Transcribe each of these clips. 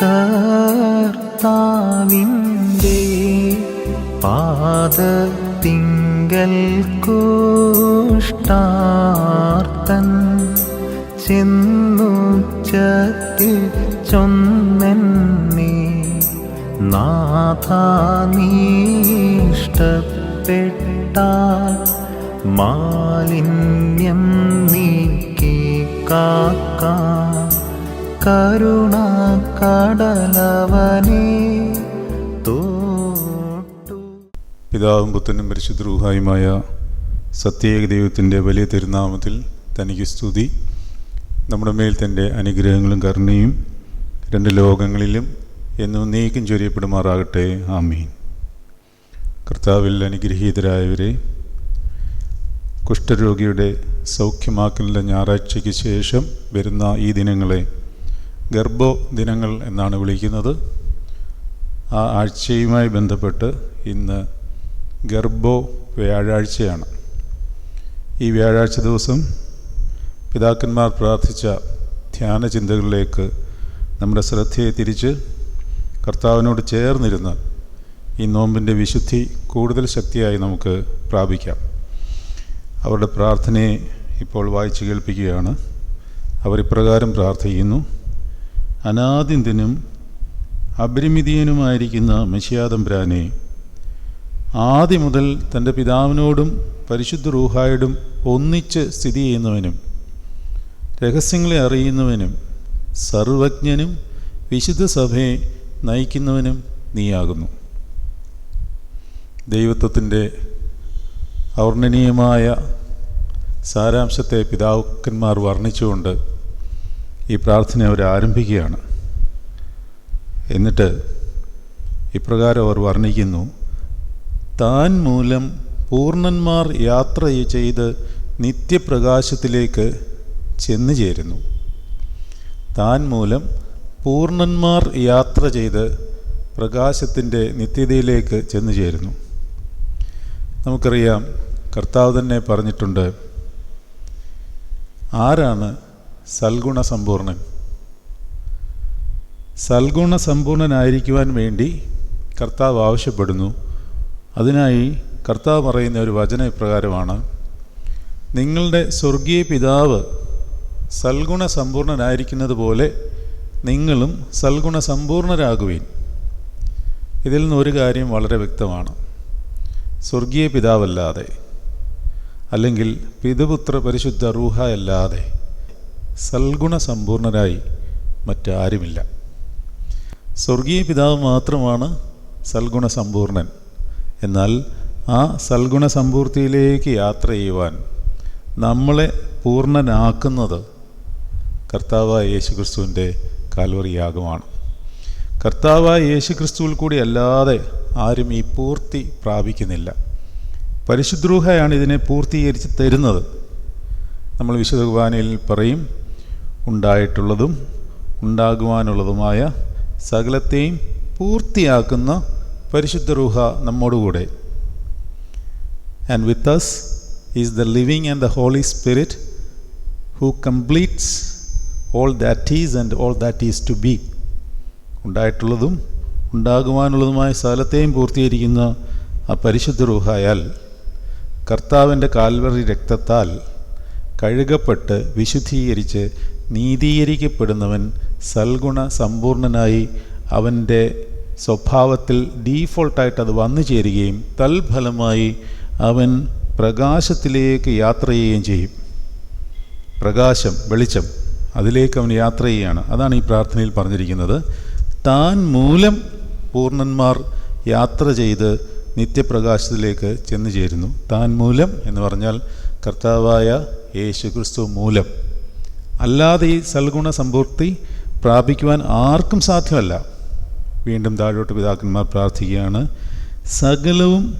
കർത്താവിന്റെ പാദത്തിങ്കൽ കുഷ്ടാർത്തൻ ചെന്നുച്ചത്തിൽ ചൊന്നെന്നെ. നാഥ നീഷ്ടപ്പെട്ടാൽ മാലിന്യം നീക്കി കാക്ക കരുണ പിതാവും പുത്രനും പരിശുദ്ധ റൂഹായുമായ സത്യേക ദൈവത്തിന്റെ വലിയ തിരുനാമത്തിൽ തനിക്ക് സ്തുതി. നമ്മുടെ മേൽ തന്റെ അനുഗ്രഹങ്ങളും കരുണയും രണ്ട് ലോകങ്ങളിലും എന്നും നീക്കം ചൊരിയപ്പെടുമാറാകട്ടെ. ആമീൻ. കർത്താവിൽ അനുഗ്രഹീതരായവരെ കുഷ്ഠരോഗിയുടെ സൗഖ്യമാക്കലിന്റെ ഞായറാഴ്ചയ്ക്ക് ശേഷം വരുന്ന ഈ ദിനങ്ങളെ ഗർഭോ ദിനങ്ങൾ എന്നാണ് വിളിക്കുന്നത്. ആ ആഴ്ചയുമായി ബന്ധപ്പെട്ട് ഇന്ന് ഗർഭോ വ്യാഴാഴ്ചയാണ്. ഈ വ്യാഴാഴ്ച ദിവസം പിതാക്കന്മാർ പ്രാർത്ഥിച്ച ധ്യാന ചിന്തകളിലേക്ക് നമ്മുടെ ശ്രദ്ധയെ തിരിച്ച് കർത്താവിനോട് ചേർന്നിരുന്ന് ഈ നോമ്പിന്റെ വിശുദ്ധി കൂടുതൽ ശക്തിയായി നമുക്ക് പ്രാപിക്കാം. അവരുടെ പ്രാർത്ഥനയെ ഇപ്പോൾ വായിച്ചു കേൾപ്പിക്കുകയാണ്. അവരിപ്രകാരം പ്രാർത്ഥിക്കുന്നു. അനാദിന്തിനും അപരിമിതീയനുമായിരിക്കുന്ന മെഷിയാതംബ്രാനെ ആദ്യം മുതൽ തന്റെ പിതാവിനോടും പരിശുദ്ധ റൂഹായോടും ഒന്നിച്ച് സ്ഥിതി ചെയ്യുന്നവനും രഹസ്യങ്ങളെ അറിയുന്നവനും സർവജ്ഞനും വിശുദ്ധ സഭയെ നയിക്കുന്നവനും നീയാകുന്നു. ദൈവത്വത്തിന്റെ ഔർണനീയമായ സാരാംശത്തെ പിതാക്കന്മാർ വർണിച്ചുകൊണ്ട് ഈ പ്രാർത്ഥന അവർ ആരംഭിക്കുകയാണ്. എന്നിട്ട് ഇപ്രകാരം അവർ വർണിക്കുന്നു. താൻ മൂലം പൂർണന്മാർ യാത്ര ചെയ്ത് നിത്യപ്രകാശത്തിലേക്ക് ചെന്നു ചേരുന്നു താൻ മൂലം പൂർണന്മാർ യാത്ര ചെയ്ത് പ്രകാശത്തിന്റെ നിത്യതയിലേക്ക് ചെന്നു ചേരുന്നു നമുക്കറിയാം കർത്താവ് തന്നെ പറഞ്ഞിട്ടുണ്ട് ആരാണ് സൽഗുണ സമ്പൂർണൻ സൽഗുണ വേണ്ടി കർത്താവ് ആവശ്യപ്പെടുന്നു. അതിനായി കർത്താവ് പറയുന്ന ഒരു വചന ഇപ്രകാരമാണ് നിങ്ങളുടെ സ്വർഗീയ പിതാവ് സൽഗുണ സമ്പൂർണനായിരിക്കുന്നത് പോലെ നിങ്ങളും സൽഗുണ സമ്പൂർണരാകുവീൻ ഇതിൽ നിന്ന് ഒരു കാര്യം വളരെ വ്യക്തമാണ്. സ്വർഗീയ പിതാവല്ലാതെ അല്ലെങ്കിൽ പിതൃപുത്ര പരിശുദ്ധ റൂഹ അല്ലാതെ സൽഗുണ സമ്പൂർണരായി മറ്റാരുമില്ല. സ്വർഗീയ പിതാവ് മാത്രമാണ് സൽഗുണസമ്പൂർണൻ. എന്നാൽ ആ സൽഗുണസമ്പൂർത്തിയിലേക്ക് യാത്ര ചെയ്യുവാൻ നമ്മളെ പൂർണനാക്കുന്നത് കർത്താവായ യേശുക്രിസ്തുവിന്റെ കാൽവറി യാഗമാണ് കർത്താവായ യേശുക്രിസ്തുവിൽ കൂടി അല്ലാതെ ആരും ഈ പൂർത്തി പ്രാപിക്കുന്നില്ല. പരിശുദ്രൂഹയാണ് ഇതിനെ പൂർത്തീകരിച്ച് തരുന്നത്. നമ്മൾ വിശുദ്ധ കുർബാനയിൽ പറയും ഉണ്ടായിട്ടുള്ളതും ഉണ്ടാകുവാനുള്ളതുമായ സകലത്തെയും പൂർത്തിയാക്കുന്ന പരിശുദ്ധ റൂഹ നമ്മോടുകൂടെ. And with us is the living and the holy spirit who completes all that is and all that is to be ഉണ്ടായിട്ടുള്ളതും ഉണ്ടാകുവാനുള്ളതുമായ സകലത്തെയും പൂർത്തീകരിക്കുന്ന ആ പരിശുദ്ധ റൂഹായാൽ കർത്താവിന്റെ കാൽവറി രക്തത്താൽ കഴുകപ്പെട്ട് വിശുദ്ധീകരിച്ച് നീതീകരിക്കപ്പെടുന്നവൻ സൽഗുണ സമ്പൂർണനായി അവന്റെ സ്വഭാവത്തിൽ ഡീഫോൾട്ടായിട്ട് അത് വന്നു ചേരുകയും തൽഫലമായി അവൻ പ്രകാശത്തിലേക്ക് യാത്ര ചെയ്യുകയും ചെയ്യും. പ്രകാശം വെളിച്ചം അതിലേക്ക് അവൻ യാത്ര ചെയ്യുകയാണ്. അതാണ് ഈ പ്രാർത്ഥനയിൽ പറഞ്ഞിരിക്കുന്നത്. താൻ മൂലം പൂർണന്മാർ യാത്ര ചെയ്ത് നിത്യപ്രകാശത്തിലേക്ക് ചെന്നു ചേരുന്നു. താൻ മൂലം എന്ന് പറഞ്ഞാൽ കർത്താവായ യേശു ക്രിസ്തു മൂലം. അല്ലാതെ ഈ സൽഗുണ സമ്പൂർത്തി പ്രാപിക്കുവാൻ ആർക്കും സാധ്യമല്ല. വീണ്ടും താഴോട്ട് പിതാക്കന്മാർ പ്രാർത്ഥിക്കുകയാണ് സകലവും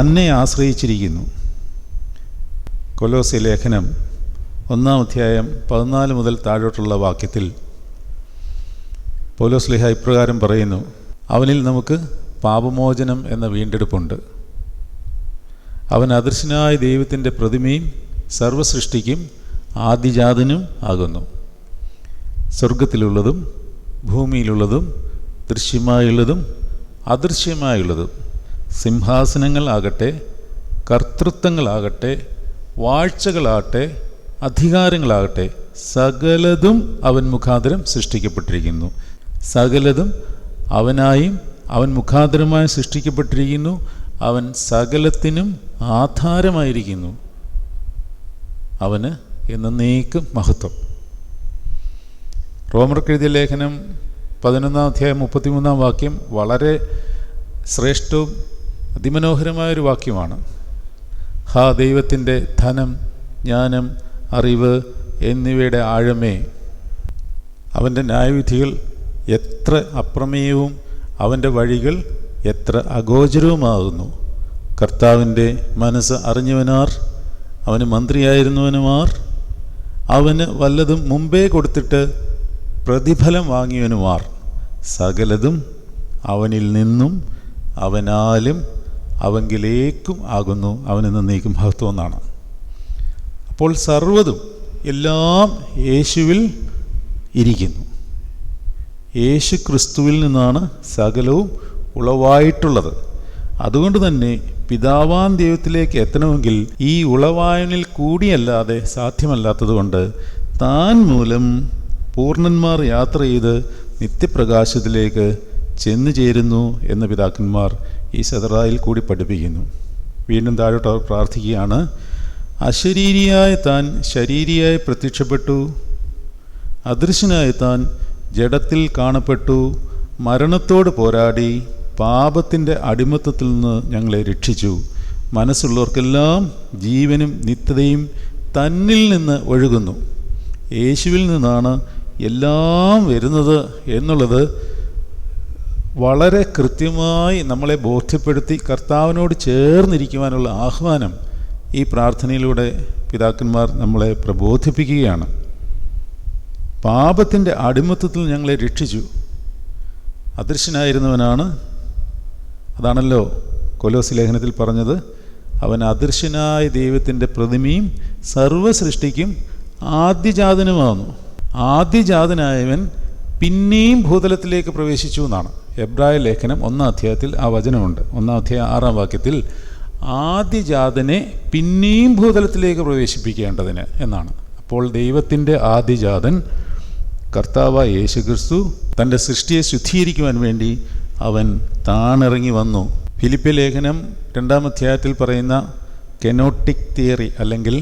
തന്നെ ആശ്രയിച്ചിരിക്കുന്നു. കൊലോസി ലേഖനം ഒന്നാം അധ്യായം പതിനാല് മുതൽ താഴോട്ടുള്ള വാക്യത്തിൽ പൗലോസ് ലിഹ ഇപ്രകാരം പറയുന്നു അവനിൽ നമുക്ക് പാപമോചനം എന്ന വീണ്ടെടുപ്പുണ്ട്. അവൻ അദൃശ്യനായ ദൈവത്തിന്റെ പ്രതിമയും സർവസൃഷ്ടിക്കും ആദിജാതനും ആകുന്നു. സ്വർഗത്തിലുള്ളതും ഭൂമിയിലുള്ളതും ദൃശ്യമായുള്ളതും അദൃശ്യമായുള്ളതും സിംഹാസനങ്ങളാകട്ടെ കർത്തൃത്വങ്ങളാകട്ടെ വാഴ്ചകളാകട്ടെ അധികാരങ്ങളാകട്ടെ സകലതും അവൻ മുഖാന്തരം സൃഷ്ടിക്കപ്പെട്ടിരിക്കുന്നു. സകലതും അവനായും അവൻ മുഖാന്തരമായി സൃഷ്ടിക്കപ്പെട്ടിരിക്കുന്നു. അവൻ സകലത്തിനും ആധാരമായിരിക്കുന്നു. അവന് എന്നേക്കും മഹത്വം. റോമർക്കെഴുതിയ ലേഖനം പതിനൊന്നാം അധ്യായം മുപ്പത്തിമൂന്നാം വാക്യം വളരെ ശ്രേഷ്ഠവും അതിമനോഹരമായൊരു വാക്യമാണ്. ഹാ ദൈവത്തിന്റെ ധനം ജ്ഞാനം അറിവ് എന്നിവയുടെ ആഴമേ. അവന്റെ ന്യായവിധികൾ എത്ര അപ്രമേയവും അവന്റെ വഴികൾ എത്ര അഗോചരവുമാകുന്നു. കർത്താവിന്റെ മനസ്സ് അറിഞ്ഞവനാർ അവന് മന്ത്രിയായിരുന്നവനുമാർ അവന് വല്ലതും മുമ്പേ കൊടുത്തിട്ട് പ്രതിഫലം വാങ്ങിയവനുമാർ സകലതും അവനിൽ നിന്നും അവനാലും അവങ്കിലേക്കും ആകുന്നു അവന് നന്നേക്കും മഹത്വം എന്നാണ് അപ്പോൾ സർവതും എല്ലാം യേശുവിൽ ഇരിക്കുന്നു. യേശു ക്രിസ്തുവിൽ നിന്നാണ് സകലവും ഉളവായിട്ടുള്ളത്. അതുകൊണ്ട് തന്നെ പിതാവാൻ ദൈവത്തിലേക്ക് എത്തണമെങ്കിൽ ഈ ഉളവായനിൽ കൂടിയല്ലാതെ സാധ്യമല്ലാത്തതുകൊണ്ട് താൻ മൂലം പൂർണന്മാർ യാത്ര ചെയ്ത് നിത്യപ്രകാശത്തിലേക്ക് ചെന്നു ചേരുന്നു എന്ന് പിതാക്കന്മാർ ഈ സദറായിൽ കൂടി പഠിപ്പിക്കുന്നു. വീണ്ടും താഴോട്ട് അവർ പ്രാർത്ഥിക്കുകയാണ് അശരീരിയായ താൻ ശരീരിയായി പ്രത്യക്ഷപ്പെട്ടു അദൃശ്യനായ താൻ ജഡത്തിൽ കാണപ്പെട്ടു മരണത്തോട് പോരാടി പാപത്തിന്റെ അടിമത്തത്തിൽ നിന്ന് ഞങ്ങളെ രക്ഷിച്ചു. മനസ്സുള്ളവർക്കെല്ലാം ജീവനും നിത്യതയും തന്നിൽ നിന്ന് ഒഴുകുന്നു. യേശുവിൽ നിന്നാണ് എല്ലാം വരുന്നത് എന്നുള്ളത് വളരെ കൃത്യമായി നമ്മളെ ബോധ്യപ്പെടുത്തി കർത്താവിനോട് ചേർന്നിരിക്കുവാനുള്ള ആഹ്വാനം ഈ പ്രാർത്ഥനയിലൂടെ പിതാക്കന്മാർ നമ്മളെ പ്രബോധിപ്പിക്കുകയാണ്. പാപത്തിന്റെ അടിമത്തത്തിൽ ഞങ്ങളെ രക്ഷിച്ചു. അദൃശ്യനായിരുന്നവനാണ് അതാണല്ലോ കൊലോസ് ലേഖനത്തിൽ പറഞ്ഞത്. അവൻ അദൃശ്യനായ ദൈവത്തിന്റെ പ്രതിമയും സർവസൃഷ്ടിക്കും ആദ്യജാതനുമാകുന്നു ആദ്യജാതനായവൻ പിന്നെയും ഭൂതലത്തിലേക്ക് പ്രവേശിച്ചു എന്നാണ്. എബ്രായ ലേഖനം ഒന്നാം അധ്യായത്തിൽ ആ വചനമുണ്ട്. ഒന്നാം അധ്യായം ആറാം വാക്യത്തിൽ ആദ്യജാതനെ പിന്നെയും ഭൂതലത്തിലേക്ക് പ്രവേശിപ്പിക്കേണ്ടതിന് എന്നാണ്. അപ്പോൾ ദൈവത്തിന്റെ ആദ്യജാതൻ കർത്താവായ യേശു ക്രിസ്തു തന്റെ സൃഷ്ടിയെ ശുദ്ധീകരിക്കുവാൻ വേണ്ടി അവൻ താണിറങ്ങി വന്നു. ഫിലിപ്പ് ലേഖനം രണ്ടാം അധ്യായത്തിൽ പറയുന്ന കെനോട്ടിക് തിയറി അല്ലെങ്കിൽ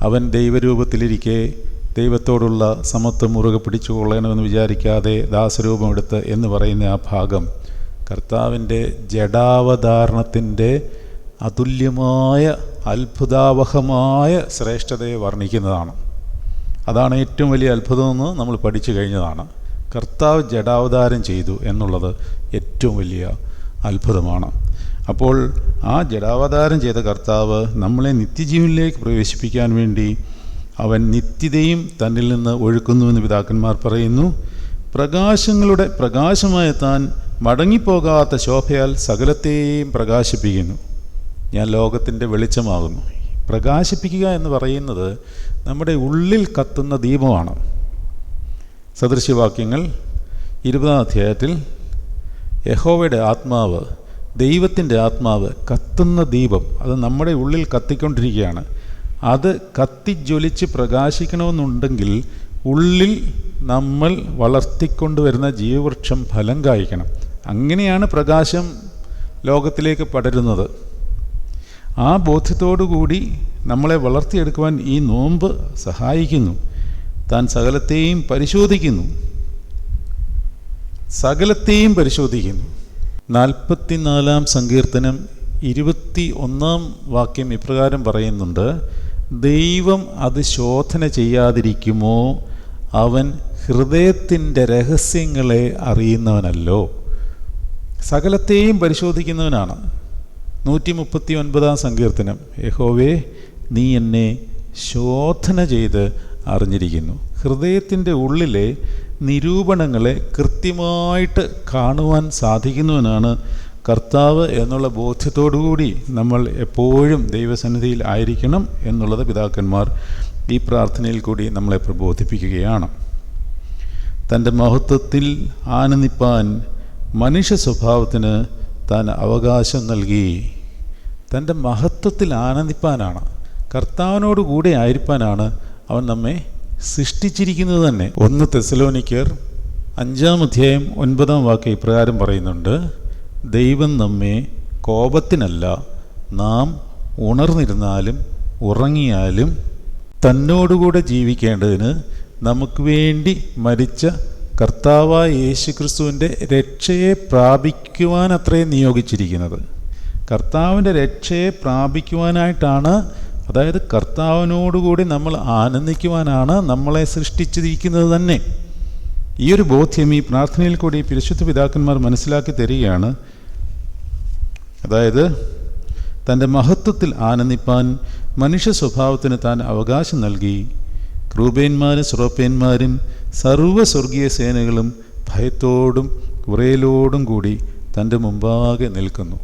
അവൻ ദൈവരൂപത്തിലിരിക്കെ ദൈവത്തോടുള്ള സമത്വം മുറുകെ പിടിച്ചു കൊള്ളണമെന്ന് വിചാരിക്കാതെ ദാസരൂപമെടുത്ത് എന്ന് പറയുന്ന ആ ഭാഗം കർത്താവിന്റെ ജഡാവതാരണത്തിന്റെ അതുല്യമായ അത്ഭുതാവഹമായ ശ്രേഷ്ഠതയെ വർണിക്കുന്നതാണ്. അതാണ് ഏറ്റവും വലിയ അത്ഭുതമെന്ന് നമ്മൾ പഠിച്ചു കഴിഞ്ഞതാണ്. കർത്താവ് ജഡാവതാരം ചെയ്തു എന്നുള്ളത് ഏറ്റവും വലിയ അത്ഭുതമാണ്. അപ്പോൾ ആ ജഡാവതാരം ചെയ്ത കർത്താവ് നമ്മളെ നിത്യജീവനിലേക്ക് പ്രവേശിപ്പിക്കാൻ വേണ്ടി അവൻ നിത്യതയും തന്നിൽ നിന്ന് ഒഴുക്കുന്നുവെന്ന് പിതാക്കന്മാർ പറയുന്നു. പ്രകാശങ്ങളുടെ പ്രകാശമായ താൻ മടങ്ങിപ്പോകാത്ത ശോഭയാൽ സകലത്തെയും പ്രകാശിപ്പിക്കുന്നു. ഞാൻ ലോകത്തിന്റെ വെളിച്ചമാകുന്നു. പ്രകാശിപ്പിക്കുക എന്ന് പറയുന്നത് നമ്മുടെ ഉള്ളിൽ കത്തുന്ന ദീപമാണ്. സദൃശ്യവാക്യങ്ങൾ ഇരുപതാം അധ്യായത്തിൽ യഹോവയുടെ ആത്മാവ് ദൈവത്തിന്റെ ആത്മാവ് കത്തുന്ന ദീപം അത് നമ്മുടെ ഉള്ളിൽ കത്തിക്കൊണ്ടിരിക്കുകയാണ്. അത് കത്തിജ്വലിച്ച് പ്രകാശിക്കണമെന്നുണ്ടെങ്കിൽ ഉള്ളിൽ നമ്മൾ വളർത്തിക്കൊണ്ടുവരുന്ന ജീവവൃക്ഷം ഫലം കായ്ക്കണം. അങ്ങനെയാണ് പ്രകാശം ലോകത്തിലേക്ക് പടരുന്നത്. ആ ബോധ്യത്തോടു കൂടി നമ്മളെ വളർത്തിയെടുക്കുവാൻ ഈ നോമ്പ് സഹായിക്കുന്നു. താൻ സകലത്തെയും പരിശോധിക്കുന്നു. സകലത്തെയും പരിശോധിക്കുന്നു. നാൽപ്പത്തിനാലാം സങ്കീർത്തനം ഇരുപത്തി ഒന്നാം വാക്യം ഇപ്രകാരം പറയുന്നുണ്ട് ദൈവം അത് ശോധന ചെയ്യാതിരിക്കുമോ? അവൻ ഹൃദയത്തിന്റെ രഹസ്യങ്ങളെ അറിയുന്നവനല്ലോ. സകലത്തെയും പരിശോധിക്കുന്നവനാണ്. നൂറ്റി മുപ്പത്തി ഒൻപതാം സങ്കീർത്തനം യഹോവേ നീ എന്നെ ശോധന ചെയ്ത് അറിഞ്ഞിരിക്കുന്നു. ഹൃദയത്തിന്റെ ഉള്ളിലെ നിരൂപണങ്ങളെ കൃത്യമായിട്ട് കാണുവാൻ സാധിക്കുന്നുവെന്നാണ് കർത്താവ് എന്നുള്ള ബോധ്യത്തോടുകൂടി നമ്മൾ എപ്പോഴും ദൈവസന്നിധിയിൽ ആയിരിക്കണം എന്നുള്ളത് പിതാക്കന്മാർ ഈ പ്രാർത്ഥനയിൽ കൂടി നമ്മളെ പ്രബോധിപ്പിക്കുകയാണ്. തന്റെ മഹത്വത്തിൽ ആനന്ദിപ്പാൻ മനുഷ്യ സ്വഭാവത്തിന് താൻ അവകാശം നൽകി. തന്റെ മഹത്വത്തിൽ ആനന്ദിപ്പാനാണ്. കർത്താവിനോട് കൂടെ ആയിരിക്കാനാണ് അവൻ നമ്മെ സൃഷ്ടിച്ചിരിക്കുന്നത് തന്നെ. ഒന്ന് തെസലോനിക്കർ അഞ്ചാം അധ്യായം ഒൻപതാം വാക്ക് ഇപ്രകാരം പറയുന്നുണ്ട് ദൈവം നമ്മെ കോപത്തിനല്ല നാം ഉണർന്നിരുന്നാലും ഉറങ്ങിയാലും തന്നോടുകൂടെ ജീവിക്കേണ്ടതിന് നമുക്ക് വേണ്ടി മരിച്ച കർത്താവായ യേശുക്രിസ്തുവിന്റെ രക്ഷയെ പ്രാപിക്കുവാൻ നിയോഗിച്ചിരിക്കുന്നത്. കർത്താവിന്റെ രക്ഷയെ പ്രാപിക്കുവാനായിട്ടാണ് അതായത് കർത്താവിനോടുകൂടി നമ്മൾ ആനന്ദിക്കുവാനാണ് നമ്മളെ സൃഷ്ടിച്ചിരിക്കുന്നത് തന്നെ. ഈ ഒരു ബോധ്യം ഈ പ്രാർത്ഥനയിൽ കൂടി പരിശുദ്ധ പിതാക്കന്മാർ മനസ്സിലാക്കി തരികയാണ്. അതായത് തന്റെ മഹത്വത്തിൽ ആനന്ദിപ്പാൻ മനുഷ്യ സ്വഭാവത്തിന് താൻ അവകാശം നൽകി. ക്രൂപേന്മാരും സ്രോപ്പേന്മാരും സർവ സ്വർഗീയ സേനകളും ഭയത്തോടും കുറയലോടും കൂടി തന്റെ മുമ്പാകെ നിൽക്കുന്നു.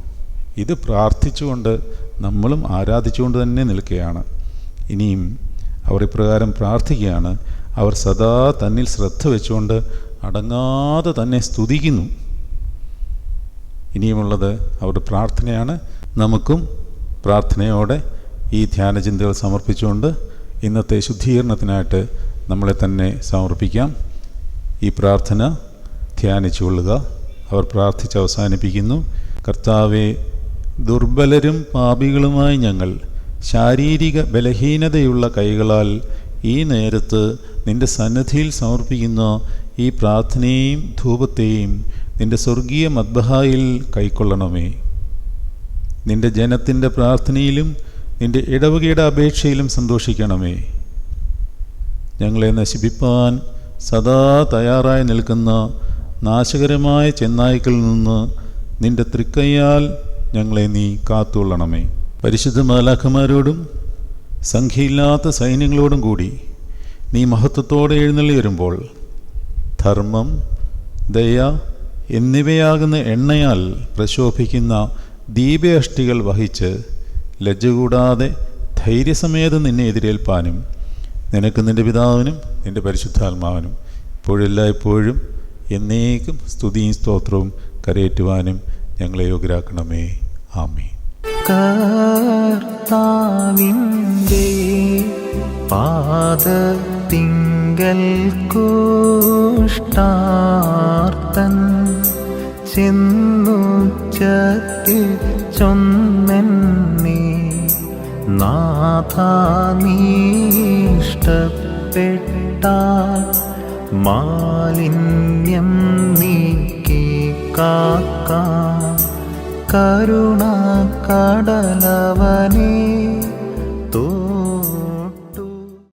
ഇത് പ്രാർത്ഥിച്ചുകൊണ്ട് നമ്മളും ആരാധിച്ചുകൊണ്ട് തന്നെ നിൽക്കുകയാണ്. ഇനിയും അവർ ഇപ്രകാരം പ്രാർത്ഥിക്കുകയാണ്. അവർ സദാ തന്നിൽ ശ്രദ്ധ വെച്ചുകൊണ്ട് അടങ്ങാതെ തന്നെ സ്തുതിക്കുന്നു. ഇനിയുമുള്ളത് അവരുടെ പ്രാർത്ഥനയാണ്. നമുക്കും പ്രാർത്ഥനയോടെ ഈ ധ്യാനചിന്തകൾ സമർപ്പിച്ചുകൊണ്ട് ഇന്നത്തെ ശുദ്ധീകരണത്തിനായിട്ട് നമ്മളെ തന്നെ സമർപ്പിക്കാം. ഈ പ്രാർത്ഥന ധ്യാനിച്ചുകൊള്ളുക. അവർ പ്രാർത്ഥിച്ച് അവസാനിപ്പിക്കുന്നു. കർത്താവെ ദുർബലരും പാപികളുമായി ഞങ്ങൾ ശാരീരിക ബലഹീനതയുള്ള കൈകളാൽ ഈ നേരത്ത് നിന്റെ സന്നദ്ധിയിൽ സമർപ്പിക്കുന്ന ഈ പ്രാർത്ഥനയെയും ധൂപത്തെയും നിന്റെ സ്വർഗീയ മദ്ബഹായിൽ കൈക്കൊള്ളണമേ. നിന്റെ ജനത്തിന്റെ പ്രാർത്ഥനയിലും നിന്റെ ഇടവകയുടെ അപേക്ഷയിലും സന്തോഷിക്കണമേ. ഞങ്ങളെ നശിപ്പിപ്പാൻ സദാ തയ്യാറായി നിൽക്കുന്ന നാശകരമായ ചെന്നായ്ക്കളിൽ നിന്ന് നിന്റെ തൃക്കൈയാൽ ഞങ്ങളെ നീ കാത്തുകൊള്ളണമേ. പരിശുദ്ധ മാലാഖമാരോടും സംഖ്യയില്ലാത്ത സൈന്യങ്ങളോടും കൂടി നീ മഹത്വത്തോടെ എഴുന്നള്ളി വരുമ്പോൾ ധർമ്മം ദയ എന്നിവയാകുന്ന എണ്ണയാൽ പ്രശോഭിക്കുന്ന ദീപയഷ്ടികൾ വഹിച്ച് ലജ്ജ കൂടാതെ ധൈര്യസമേതം നിന്നെ എതിരേൽപ്പാനും നിനക്ക് നിന്റെ പിതാവിനും നിന്റെ പരിശുദ്ധാത്മാവിനും ഇപ്പോഴെല്ലായ്പ്പോഴും എന്നേക്കും സ്തുതിയും സ്തോത്രവും കരയേറ്റുവാനും ഞങ്ങളെ യോഗ്യരാക്കണമേ. ആമേ കർത്താവിന്റെ പാദത്തിങ്കൽ കൂഷ്ടാർത്തൻ ചെന്നുച്ചത്തിൽ ചൊന്നെന്നെ. നാഥ മാലിന്യം നീക്കി കാക്ക. കരുണ കടലവനേ.